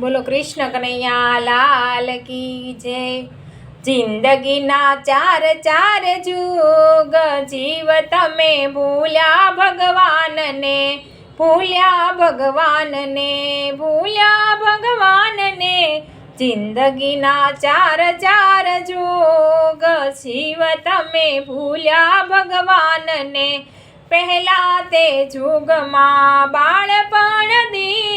બોલો કૃષ્ણ કનૈયા, લાલ કી જય. જિંદગીના ચાર ચાર જુગ જીવ તમે ભૂલ્યા ભગવાનને ભૂલ્યા ભગવાનને ભૂલ્યા ભગવાનને. જિંદગીના ચાર ચાર જુગ શિવ તમે ભૂલ્યા ભગવાનને. પહેલા તે જુગમાં બાળપણ દીધું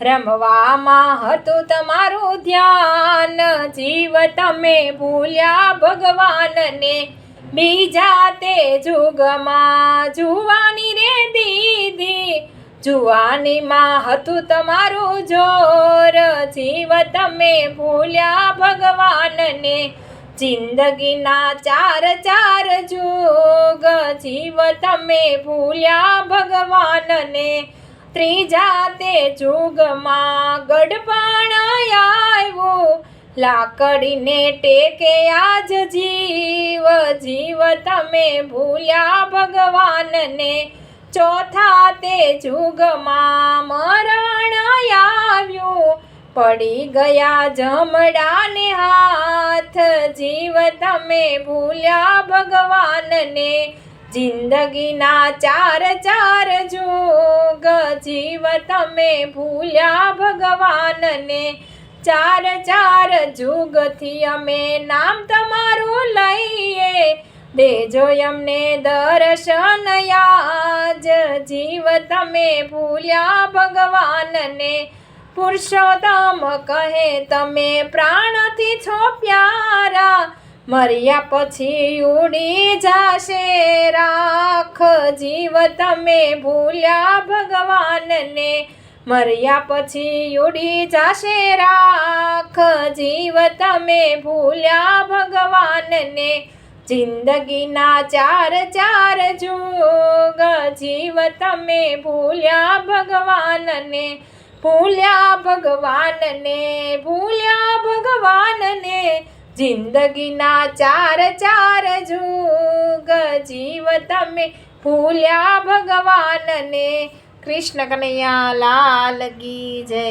રમવામાં હતું તમારું ધ્યાન. જીવ તમે ભૂલ્યા ભગવાનને. બીજા તે જુગમાં જુવાની રે દીધી જુવાનીમાં હતું તમારું જોર. જીવ તમે ભૂલ્યા ભગવાનને. જિંદગીના ચાર ચાર જુગ. જીવ તમે ભૂલ્યા ભગવાનને. ત્રીજા તે જુગમાં ગઢપણ આવ્યું. લાકડીને ટેકે આજ જીવ જીવ તમે ભૂલ્યા ભગવાનને. ચોથા તે જુગમાં મરણ આવ્યું. પડી ગયા જમડાને હાથ, જીવ તમે ભૂલ્યા ભગવાનને. જિંદગીના ચાર ચાર જુગ જીવ તમે ભૂલ્યા ભગવાનને. ચાર ચાર જુગથી અમે નામ તમારું લઈએ. દેજો અમને દર્શન યાજ. જીવ તમે ભૂલ્યા ભગવાનને. પુરુષોત્તમ કહે તમે પ્રાણથી છો પ્યારા. મર્યા પછી ઉડી જાશે રાખ જીવ તમે ભૂલ્યા ભગવાનને, મર્યા પછી ઉડી જાશે રાખ. જીવ તમે ભૂલ્યા ભગવાનને, જિંદગીના ચાર ચાર જુગ. જીવ તમે ભૂલ્યા ભગવાનને ભૂલ્યા ભગવાનને ભૂલ્યા ભગવાનને, જિંદગીના ચાર ચાર જુગ. જીવ તમે ભૂલ્યા ભગવાનને કૃષ્ણ કનૈયા લાલ કી જય.